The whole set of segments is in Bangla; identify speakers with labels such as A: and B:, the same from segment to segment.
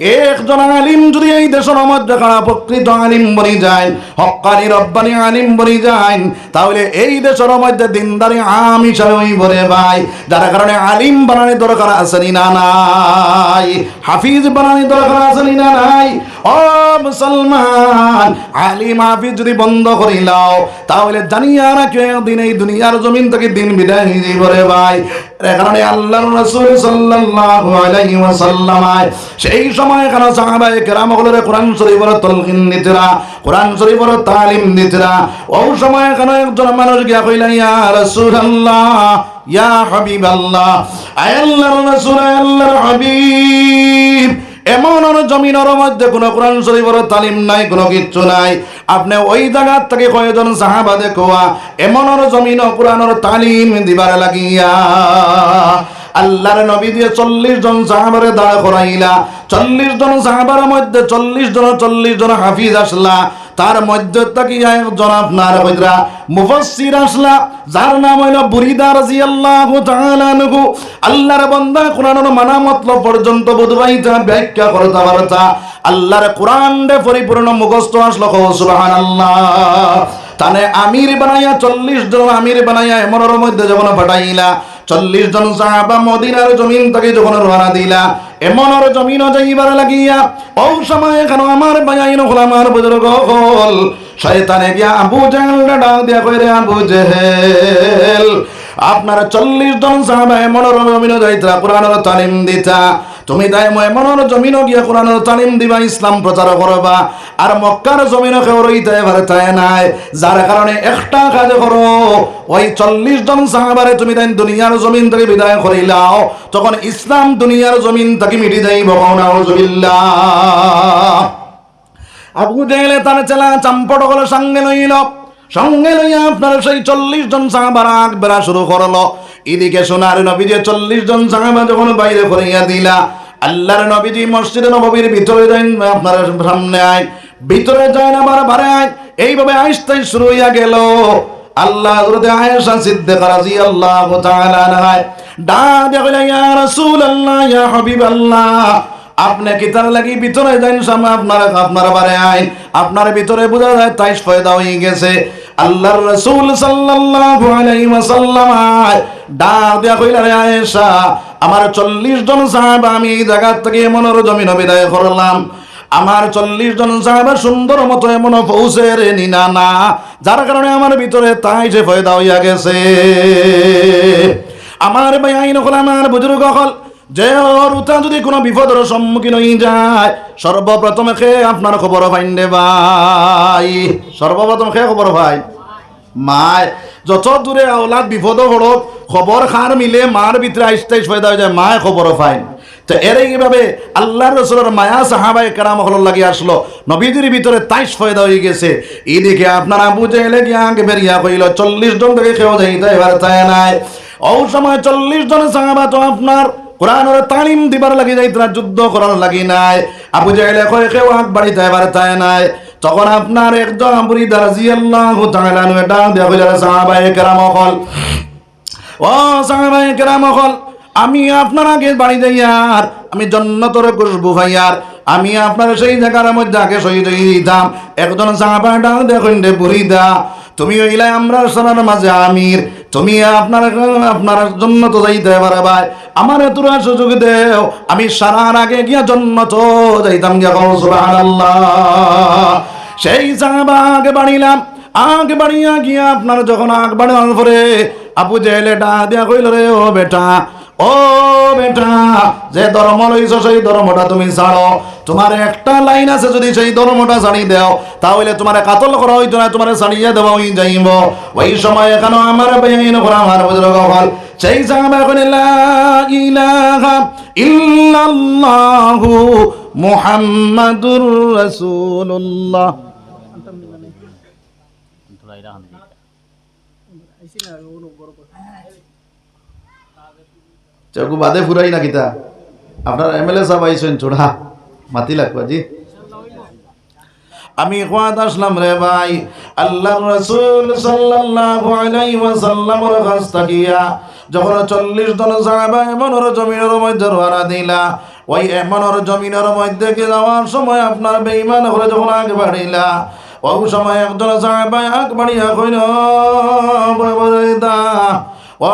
A: একজন আলিম যদি এই দেশের খারাপ প্রকৃত আলিম বনি যায় হকানি রব্বানি আলিম বনি যায়, তাহলে এই দেশের মধ্যে দিনদারি আম হিসাবে বলে ভাই, যার কারণে আলিম বানানি দরকার আসেনি না নাই, হাফিজ বানানি দরকার আসেনি না নাই ও মুসলমান আলিম হাফিজ যদি বন্ধ করিলাও তাহলে জানিয়া রাখে দিন এই দুনিয়ার জমিন থেকে দিন বিদায় নিয়ে যাইব রে ভাই কারণে আল্লাহর রাসূল সাল্লাল্লাহু আলাইহি ওয়াসাল্লাম সেই সময় কেন সাহাবায়ে কেরাম হলে কোরআন শরীফের তলকিন দিতরা, কোরআন শরীফের তালিম দিতরা। ওই সময় কেন একজন মানুষ গিয়া কইলা, ইয়া রাসূলুল্লাহ, ইয়া হাবিবাল্লাহ, আয় আল্লাহর রাসূল, আয় আল্লাহর হাবিব। এমন জমিনের মধ্যে কোনো কোরআন শরীফের তালিম নাই, কোনো কিচ্ছু নাই। আপনি ওই জায়গার থেকে কয়েকজন সাহাবা দেখোয়া এমন জমিন কোরআনের তালিম দিবার লাগিয়া আল্লাহর নবী দিয়ে চল্লিশ জন সাহাবারে দাঁড় করাইলা, চল্লিশ জন সাহাবার মধ্যে চল্লিশ জন চল্লিশ জন হাফিজ আসলা। তার মধ্যে তাকিয়া একজন আপনার হইরা মুফাসসির আসলা, যার নাম হইল বুরিদা রাদিয়াল্লাহু তাআলা আনহু। আল্লাহর বান্দা কোরআনের মানা মতলব পর্যন্ত বুঝবাইতা ব্যাখ্যা করতে পারতা। আল্লাহর কোরআন রে পরিপূর্ণ মুখস্থ আসলো সুবহানাল্লাহ। তানে আমির বানাইয়া, চল্লিশ জন আমির বানাইয়া এমনের মধ্যে যখন পাঠাইলা, চল্লিশ জন সাহাবা মদিনার জমিন থেকে যখন রওনা দিলা এমনের জমিন যাইবার লাগিয়া, ও সময় কেন আমার বাজাইন গোলামার বুজুর্গ হল? শয়তানে গিয়া আবু জাহেল ডাক দিয়া কইরে, আবু জেহেল, আপনারা চল্লিশ জন সাহাবা এমনর জমিন যাইতা, পুরানোর তালিম দিতা তুমি তাই এমনের জমিন গিয়া কোরআনের তালিম দিবা ইসলাম প্রচার করবা আর মক্কার জমিন কেউ রইতে তাই নাই। যার কারণে একটা কাজ করো ওই চল্লিশ জন সাহাবারে তুমি তাই দুনিয়ার জমিন থেকে বিদায় করিলাও তখন ইসলাম দুনিয়ার জমিন থেকে মিটি যাইব নাউজুবিল্লাহ। আবু জেলে তার চেলা চাম্পট করে সঙ্গে লইল সঙ্গে লইয়া আপনার সেই চল্লিশ জন সাহাবার আগ বেড়া শুরু করল এদিকে সোনার নবী যে চল্লিশ জন সাহাবা যখন বাইরে করিয়া দিলা আল্লাহর নবীজি মসজিদে নবীর ভিতরে যাই আপনার সামনে আয়, ভিতরে যায় না বার আয়। এইভাবে আইসতাই শুরু হইয়া গেল। আল্লাহ হযরত আয়েশা সিদ্দিকা রাদিয়াল্লাহু তাআলা আনহা ডাক দিয়া কইলা ইয়া রাসূলুল্লাহ, ইয়া হাবিবাল্লাহ, আপনি কি তার লাগি ভিতরে যাইন, সামনে আপনার আপনার বারে আইন আপনার ভিতরে বোঝা যায় তাইশ ফয়দা হয়ে গেছে। আল্লাহর রাসূল সাল্লাল্লাহু আলাইহি ওয়াসাল্লাম ডাক দিয়া কইলা রে আয়েশা আমার 40 জন সাহাবা আমি এই জায়গা থেকে মনোর জমিন বিদায় করলাম। আমার চল্লিশ জন সাহাবা সুন্দর মতো এমন পৌঁছে রে নিনা না। যার কারণে আমার ভিতরে তাই যে ফয়দা হইয়া গেছে। আমার ভাই আইন হল আমার বুজুর্গ হল। যে রুতা যদি কোনো বিপদের সম্মুখীন হয়ে যায়, সর্বপ্রথমে খে আপনার খবর পাইন দে ভাই। সর্বপ্রথম খে খবর ভাই। মায় যত দূরে আওলাদ বিপদ হড়ক খবর খার মিলে মার ভিতরে আইসতে ফয়দা হয়ে যায়, মায় খবর পাইন তো এর এইভাবে আল্লাহর রসুলের মায়া সাহাবাই কারাম হল লাগিয়ে আসলো নবীদের ভিতরে তাইশ ফয়দা হয়ে গেছে। এদিকে আপনারা বুঝে এলে গিয়ে আগে বেরিয়া কইল, চল্লিশ জন থেকে কেউ যাইতে এবার তাই নাই। ও সময় চল্লিশ জন সাহাবা তো আপনার কোরআনের তালিম দিবার লাগি যাই যুদ্ধ করার লাগি নাই। আবু জাহেলে কয় কেউ আগ বাড়িতে, এবার তাই নাই। তখন আপনার একজন বুড়ি দারাজি আল্লাহ তাআলা এটা হল হল আমি আপনার আগে বাড়ি যাইয়ার আমি জন্নতর খুশবু ভাইয়ার, আমি আপনার সেই জায়গার মধ্যে আগে শহীদ হয়ে দিতাম একজন সাহাবা ডাক দেখুন রে বুড়িদা তুমি হইলে আমরা সোনার মাঝে আমির। তুমি আপনার আপনার জন্য তো যাইতে পারে ভাই। আমার তোরা সুযোগ দেও। আমি সারার আগে গিয়া জন্ম তো যাইতাম গিয়া সেই সাহাবা আগে বাড়িলাম। আগ বাড়িয়া গিয়া আপনার যখন আগ বাড়ানোর পরে আপু যে ডা দিয়া কইল, রে ও বেটা ও বেটা যে ধর্ম লইছ সেই ধর্মটা তুমি ছাড়ো তোমার একটা লাইন আছে যদি সেই ধর্মটা ছাড়ি দাও তাহলে তোমার কাতল করা হইতো না তোমার ছাড়িয়ে দেওয়া হই যাইব। ওই সময় এখানে আমার বেআইন করা আমার বুঝলো হল সেই সাহাবা এখন লা ইলাহা ইল্লাল্লাহু মুহাম্মাদুর রাসূলুল্লাহ। চকু বাদে ফুরাই না কিতা। আপনার এমএলএ সাহেব আইছেন ছোড়া মাতি লাগবা জি আমি খোয়াদ আসলাম রে ভাই। আল্লাহ রসুল সাল্লাল্লাহু আলাইহি ওয়াসাল্লামের কাছ থাকিয়া যখন চল্লিশ জন সাহাবা এমন জমিনের মধ্যে রওনা দিলা, ওই এমনর জমিনের মধ্যে যাওয়ার সময় আপনার বেঈমান হলে যখন আগে বাড়িলা, ওই সময় একজন সাহেবাই আগ বাড়িয়া কইল দা ও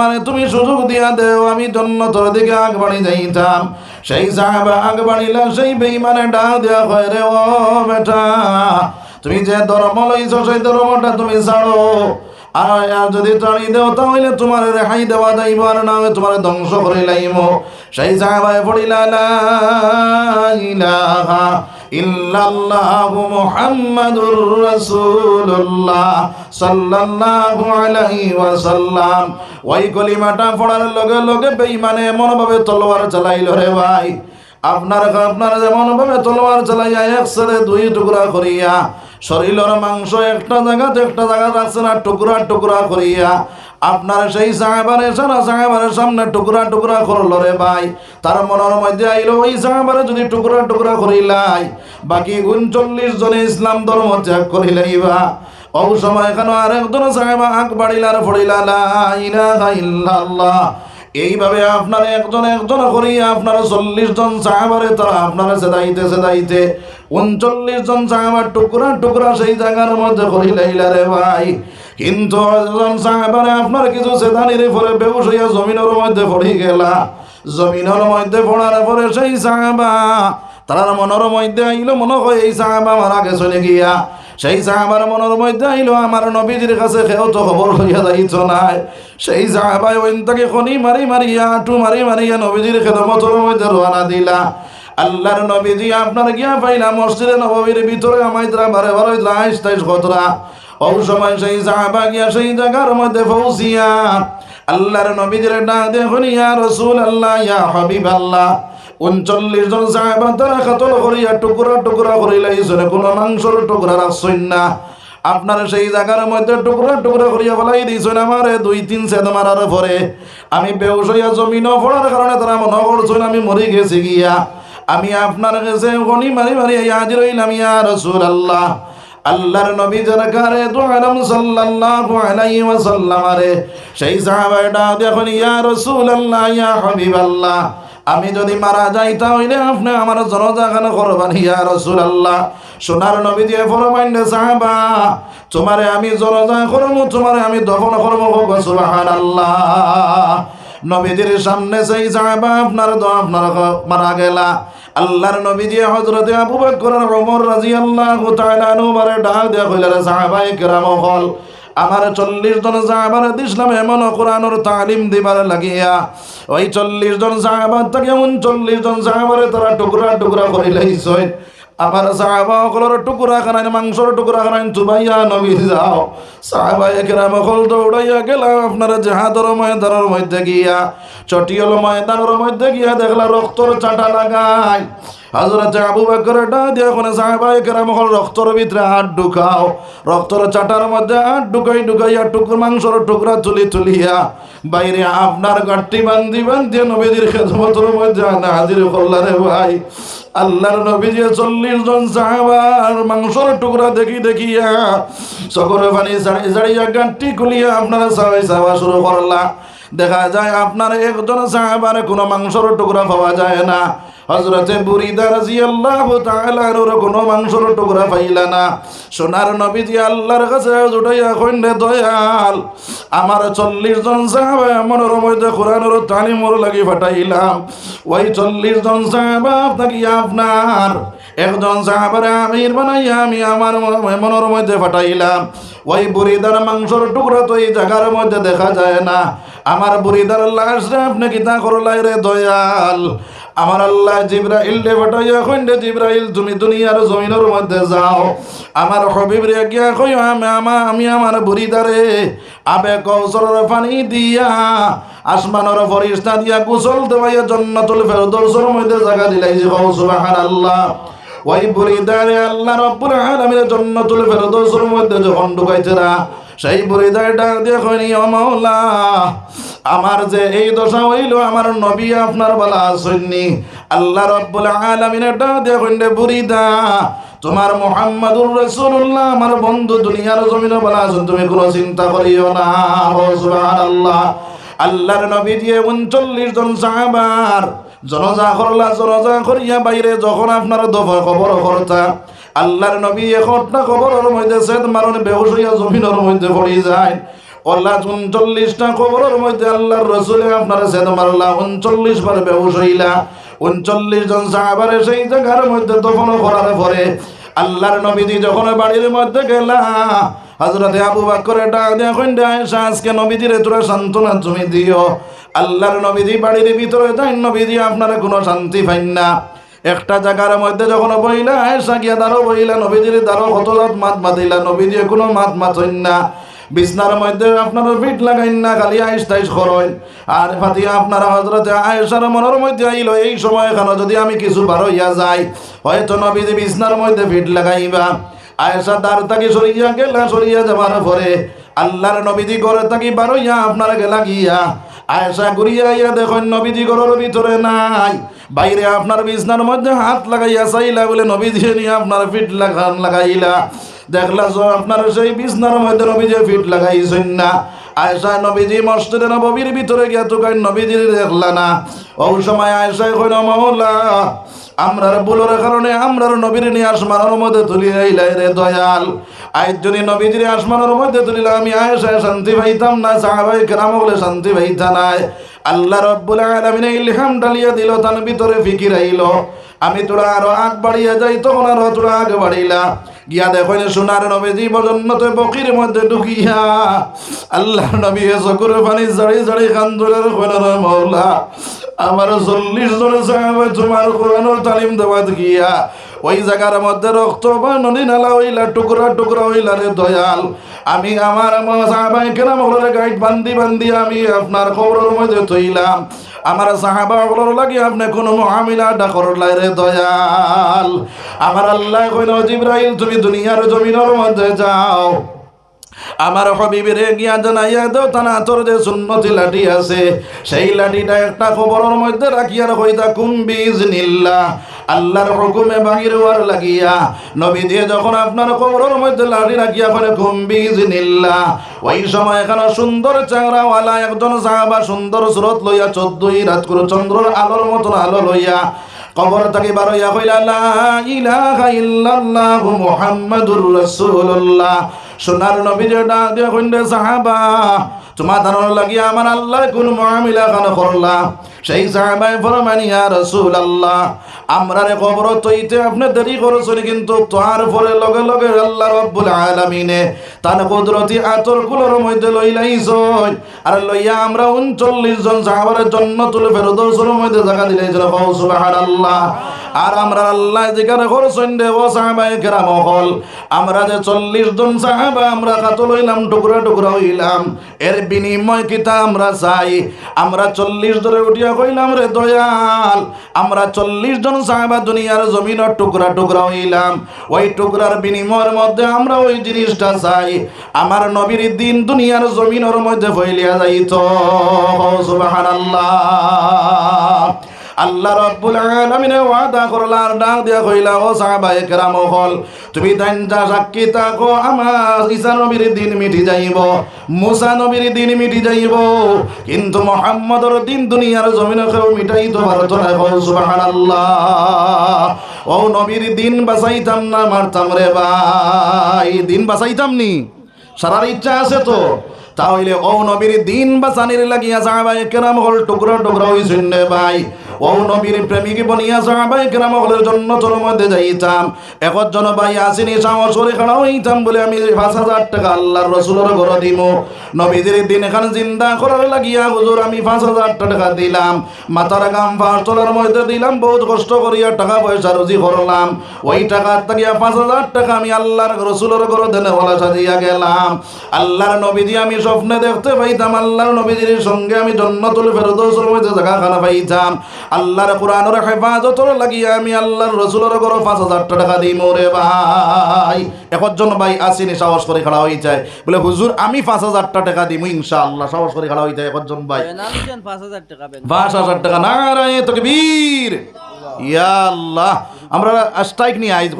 A: মানে তুমি সুযোগ দিয়া দেও, আমি জন্নতর দিকে আগ যাইতাম। সেই সাহেবা আগ বাড়িলা সেই বেঈমানে ডাক দেওয়া হয় রে, ও বেটা, তুমি যে ধর্ম লইছ, সেই ধর্মটা তুমি ছাড়ো। আর যদি টানি দেও, তাহলে তোমার রেহাই দেওয়া যাইব আর না তোমার ধ্বংস করে লাইব। সেই সাহাবায় পড়িলা, লা ইলাহা ইল্লাল্লাহু মুহাম্মাদুর রাসূলুল্লাহ সাল্লাল্লাহু আলাইহি ওয়াসাল্লাম। ওই কলিমাটা পড়ার লগে লগে বেঈমানে এমনভাবে তলোয়ার চালাইল রে ভাই। আপনার আপনার যেমন ভাবে তলোয়ার চালাইয়া একসাথে দুই টুকরা করিয়া, শরীরের মাংস একটা জায়গাতে একটা জায়গা রাখছে না, টুকরা টুকরা করিয়া আপনার সেই সাহেবারে সারা সাহেবারের সামনে টুকরা টুকরা করল রে ভাই। তার মনের মধ্যে আইলো, ওই সাহেবারে যদি টুকরা টুকরা করিলাই, বাকি উনচল্লিশ জনে ইসলাম ধর্ম ত্যাগ করিলাইবা অব সময় কেন আর একজন সাহেবা আঁক বাড়িলার ফড়িলা ইল্লাল্লাহ। এইভাবে আপনার একজন একজন করিয়া আপনার চল্লিশ জন সাহাবারে তারা আপনার সেদাইতে সেদাইতে উনচল্লিশ জন সাহাবার টুকরা টুকরা সেই জায়গার মধ্যে করিলাইলা রে ভাই। কিন্তু একজন সাহাবারে আপনার কিছু সেদানির পরে হইয়া জমিনের মধ্যে পড়ে গেলা। জমিনের মধ্যে পড়ার পরে সেই সাহাবা তার মনের মধ্যে আইলো, মনে হয় এই সাহাবা মারা গেছে গিয়া সেই সাহাবার মনের মধ্যে আইলো, আমার নবীজির কাছে কেউ তো খবর হইয়া যাইছ নাই। সেই সাহাবাই ওইন থেকে খনি মারি মারিয়া আটু মারি মারিয়া নবীজির খেদমতর মধ্যে রোয়ানা দিলা। আল্লাহর নবীজি আপনার গিয়া পাইলা, মসজিদে নবীর ভিতরে আমাইতরা বারে বারে আইস তাইস কতরা ও সময় সেই সাহাবা গিয়া সেই জায়গার মধ্যে পৌঁছিয়া আল্লাহর নবীজির ডাক দেখুন, ইয়া রসুল আল্লাহ ইয়া হাবিব আল্লাহ উনচল্লিশ জন সাহেবা তারা কাতল করিয়া, টুকরা টুকরা করিলাইছেন কোনো মাংসর টুকরা রাখছেন না। আপনার সেই জায়গার মধ্যে টুকরা টুকরা করিয়া ফেলাই দিয়েছেন আমারে, দুই তিন সেদ মারার পরে। আমি হইয়া জমিন পড়ার কারণে তারা মনে করছেন আমি মরে গেছি গিয়া। আমি আপনার কাছে গনি মারি মারি হাজির হইলাম, ইয়া রসুল আল্লাহ আল্লাহর নবী যারা কারে তো আলম সাল্লাল্লাহু আলাইহি ওয়াসাল্লাম আরে, সেই সাহাবাটা দেখুন, ইয়া রাসূলুল্লাহ, ইয়া হাবিবাল্লাহ, আমি যদি মারা যাই তাহলে আপনি আমার জনজাখানে করবেন? ইয়া রাসূলুল্লাহ, সোনার নবী দিয়ে ফরমাইন্ডে সাহাবা, তোমারে আমি জনজা করব, তোমারে আমি দফন করব সুবহানাল্লাহ। নবীজির সামনে সেই সাহাবা আপনার তো আপনার মারা গেলা। আল্লাহর নবী দিয়ে হযরতে আবু বকর ওমর রাদিয়াল্লাহু তাআলা আনহুমারে ডাক দেয়া কইলেন, সাহাবায়ে কেরাম, হল, আমার চল্লিশ জন সাহাবার দিসলাম এমন কোরআনের তালিম দিবার লাগিয়া, ওই চল্লিশ জন সাহাবার থেকে উনচল্লিশ জন সাহাবারে তারা টুকরা টুকরা করে লাইছে আমার সাহাবা সকলের টুকুরা খানাই মাংসর টুকুরা খানাই চুবাইয়া নবী যাও। সাহাবা একরাম সকল দৌড়াইয়া গেলাম আপনার জাহাদর ময়দানের মধ্যে গিয়া, চটিয়ল ময়দানের মধ্যে গিয়া দেখলা রক্তর চাটা লাগাই হজরত আবু বকর ডা দিয়া কোনে সাহাবা একরাম সকল রক্তর ভিতরে হাত ঢুকাও। রক্তর চাটার মধ্যে হাত ঢুকাই ঢুকাইয়া টুকুর মাংসর টুকরা তুলি তুলিয়া বাইরে আপনার গাঠটি বান্ধি বান্ধিয়ে নবীদের খেদমতর মধ্যে আনা হাজির করলারে ভাই। আল্লাহর নবী যে চল্লিশ জন সাহাবার মাংসর টুকরা দেখি দেখিয়া সকলে পানি সাড়ি সাড়িয়া গাঁটটি খুলিয়া আপনারা সবাই চাওয়া শুরু করলা। দেখা যায় আপনার একজন সাহাবার কোনো মাংসর টুকরা পাওয়া যায় না। হজরতে বুরিদা রাজিয়াল্লাহু তাআলার কোনো মাংসর টুকরা পাইলা না। সোনার নবীজি আল্লাহর কাছে জুটাইয়া কইন্ডে দয়াল আমার চল্লিশ জন সাহাবা মনের মধ্যে কোরআনের তালিমর লাগি ফাটাইলাম। ওই চল্লিশ জন সাহাবা আপনাকে আপনার। একজন সাহাবারে আমির বানাইয়া আমি আমার মনের মধ্যে ফাটাইলাম। ওই বুড়িদার মাংসর টুকরা তো এই জায়গার মধ্যে দেখা যায় না। আমার বুড়িদার লাশরে আপনি কিতা করলাই রে দয়াল? আমার আল্লাহ জিব্রাইল রে ফাটাইয়া কইন্ডে জিব্রাইল, তুমি দুনিয়ার জমিনের মধ্যে যাও। আমার হবিব রে গিয়া কই আমি, আমা, আমি আমার বুড়িদারে আবে কৌশলের পানি দিয়া, আসমানের ফরিস্তা দিয়া গোসল দেওয়াইয়া জন্নাতুল ফেরদৌসের মধ্যে জায়গা দিলাই যে সুবহানাল্লাহ। ওই বুড়িদারে আল্লাহ রব্বুল আলামিনের জান্নাতুল ফেরদৌসের মধ্যে যখন ঢুকাইছেরা সেই বুড়িদারে ডাক কইনি আমার যে এই দশা হইল আমার নবী আপনার বলা আসেননি আল্লাহ রব্বুল আলামিনের ডাক দিয়ে কইন্ডে বুড়িদা, তোমার মোহাম্মদুর রাসূলুল্লাহ, আমার বন্ধু দুনিয়ার জমিনে বলা আছেন তুমি কোনো চিন্তা করিও না সুবহানাল্লাহ। আল্লাহর নবী দিয়ে উনচল্লিশ জন সাহাবার জনজা করলা জনজা করিয়া বাইরে যখন আপনার দফা খবর করতা আল্লাহর নবী একটা খবরের মধ্যে সেদ মারণ বেহুশ হইয়া জমিনের মধ্যে পড়ি যায়। আল্লাহ উনচল্লিশটা খবরের মধ্যে আল্লাহর রসুলে আপনার সেদ মারলা উনচল্লিশ বার বেহুশ হইলা। উনচল্লিশ জন সাহাবারে সেই জায়গার মধ্যে দফন করার পরে আল্লাহর নবীজি যখন বাড়ির মধ্যে গেলা হজরতে আবু বাক্করে ডাক দিয়া কইন্ডা আয়েশা, আজকে নবীজিরে তোরা সান্ত্বনা তুমি দিও। আল্লাহর নবীজি বাড়ির ভিতরে যাই নবীজি আপনারা কোনো শান্তি পাইন না। একটা জায়গার মধ্যে যখন বইলা আয়েশা গিয়া দাঁড়ো বইলা নবীজির দাঁড়ো কত রাত মাত মাতিলা নবীজি কোনো মাত মাতইন না। বিছনার মধ্যে আপনার ফিট লাগাইন না, খালি আইস তাইস করেন। আর ফাতিয়া, আপনারা হজরতে আয়েশার মনের মধ্যে আইলো, এই সময় এখানে যদি আমি কিছু বার হইয়া যাই, হয়তো নবীজি বিছনার মধ্যে ফিট লাগাইবা। আয়েশা দাঁড় তাকে সরিয়া গেলা, সরিয়া যাবার পরে আল্লাহর নবীজি ঘরে থাকি বার হইয়া আপনারা গেলা গিয়া আয়েশা ঘুরিয়া দেখেন নবীজি ঘরের ভিতরে নাই। বাইরে আপনার বিছনার মধ্যে হাত লাগাইয়া চাইলা বলে, নবীজি নিয়ে আপনার ফিট লাগান লাগাইলা। দেখলা যে আপনার সেই বিছনার মধ্যে নবীজি ফিট লাগাইছেন না। আয়সা নবীজি মসজিদে নবীর ভিতরে গিয়া তো নবীজি দেখলা না। ওই সময় আয়সায় কইন মাওলা আমরার বুলোর কারণে আমরার নবীর নিয়ে আসমানের মধ্যে তুলি আইলাই রে দয়াল। আইজনী নবীজির আসমানের মধ্যে তুলিলা আমি আয়েশায় শান্তি পাইতাম না সাহাবাই কেরাম বলে শান্তি পাইতা নাই। আল্লাহ রব্বুল আলামিন ইলহাম ডালিয়া দিল, তার ভিতরে ফিকির আইল। আমি তোরা আরও আগ বাড়িয়ে যাই, তখন আরও তোরা আগ বাড়িলা। গিয়া দেখো সোনার নবীজি বজন্নত বকির মধ্যে ঢুকিয়া আল্লাহ নবী চকুর পানি জড়ি জড়ি কান্দুলের কইনার মৌলা আমার চল্লিশ জনের সাহাবে তোমার কোরআনের তালিম দেওয়া গিয়া ওই জায়গার মধ্যে রক্ত বা নদী নালা হইলা, টুকরা টুকরা হইলা রে দয়াল। আমি আমার গাইড বান্দি বান্দি আমি আপনার খবরের মধ্যে থইলাম। আমার সাহাবা বলার লাগে আপনি কোনো মহামিলা ডাকর রে দয়াল। আমার আল্লাহ কইল, জিব্রাইল, তুমি দুনিয়ার জমিনের মধ্যে যাও। আমার হবিবের গিয়া জানাইয়া দেও, তানা তোর যে সুন্নতি লাঠি আছে, সেই লাঠিটা একটা খবরের মধ্যে রাখিয়ার হইতা কুম্বিজ নিল্লা আল্লাহর হুকুমে বাহির হওয়ার লাগিয়া নবী দিয়ে যখন আপনার খবরের মধ্যে লাঠি রাখিয়া পরে কুম্বিজ নিল্লা ওই সময় এখানে সুন্দর চাংরাওয়ালা একজন সাহাবা সুন্দর সুরত লইয়া চোদ্দই রাত করে চন্দ্রর আলোর মতন আলো লইয়া কবর থেকে বার হইয়া কইলা, লা ইলাহা ইল্লাল্লাহ মুহাম্মাদুর রাসূলুল্লাহ। সোনার নবীর সাহাবা, তোমার ধারণ লাগিয়া আমার আল্লাহ কোন মহামিলা খান করলা? সেই সাহাবাই ফরমান ইয়া আল্লাহ আমরা রে কবর তৈতে আপনি দেরি করছেন, কিন্তু তার পরে লগে লগে আল্লাহ রাব্বুল আলামিনে তার কুদরতি আতর কুলোর মধ্যে লইলাইছন আর লইয়া আমরা 39 জন সাহাবার জান্নাতুল ফেরদৌসের মধ্যে জায়গা দিলাইছিল। সুবহানাল্লাহ আর আমরা আল্লাহ যেখানে করছেন দে ও সাহাবাই কেরাম হল। আমরা যে চল্লিশ জন সাহাবা, আমরা কাতল হইলাম, টুকরা টুকরা হইলাম। এর বিনিময় কিতা আমরা চাই? আমরা চল্লিশ ধরে উঠিয়া কইলাম রে, দয়াল, আমরা চল্লিশ জন সাহাবা দুনিয়ার জমিনের টুকরা টুকরা হইলাম। ওই টুকরার বিনিময়ের মধ্যে আমরা ওই জিনিসটা চাই। আমার নবীর দিন দুনিয়ার জমিনের মধ্যে ফইলিয়া যাইত। সুবহানাল্লাহ। আল্লাহ রব্বুল আলামিনে ওয়াদা করলা, আর ডাক দিয়া কইলা ও সাহাবায়ে কেরাম হল, তুমি দাইনটা সাক্ষী থাকো, আমার ঈসা নবীর দিন মিটি যাইব, মুসা নবীর দিন মিটি যাইব, কিন্তু মুহাম্মদর দিন দুনিয়ার জমিনে কেউ মিটাইতে পারতো না সুবহানাল্লাহ। ও নবীর দিন বাঁচাইতাম না, মারতাম রে ভাই, দিন বাঁচাইতাম নি? সারার ইচ্ছা আছে তো। তাহলে ও নবীর দিন বাঁচানির লাগিয়া সাহাবায়ে কেরাম হল টুকরা টুকরা হইছেন রে ভাই। ও নবীর প্রেমিক বনিয়া সাহাবাই কেরাম হলের জন্য মধ্যে যাইতাম। একজন ভাই আসিনি সাহস করে খাড়া হইতাম বলে আমি পাঁচ হাজার টাকা আল্লাহর রসুলের ঘর দিব নবীদের দিন এখান জিন্দা করার লাগিয়া হুজুর, আমি পাঁচ হাজার টাকা দিলাম। মাথার গাম ফাঁস তোলার মধ্যে দিলাম, বহুত কষ্ট করিয়া টাকা পয়সা রুজি করলাম। ওই টাকার থাকিয়া পাঁচ হাজার টাকা আমি আল্লাহর রসুলের ঘর দেনে বলা সাজিয়া গেলাম। আল্লাহর নবীজি আমি স্বপ্নে দেখতে পাইতাম, আল্লাহর নবীজির সঙ্গে আমি জন্নতুল ফেরদৌসের মধ্যে জায়গা খানা পাইতাম। আল্লাহর কোরআনের হেফাজতর লাগি আমি আল্লাহর রসুলের ঘর পাঁচ হাজার টাকা দিই মোরে ভাই। একজন ভাই আসিনি সাহস করে খেলা হয়ে যায়। বলে হুজুর আমি পাঁচ হাজার টাকা দিব ইনশাআল্লাহ। সাহস করে খেলা হয়ে যায় একজন ভাই।
B: পাঁচ হাজার টাকা না
A: পাঁচ হাজার টাকা নারায় তকবীর। ইয়া আল্লাহ। আমরা স্ট্রাইক নিয়ে আইজ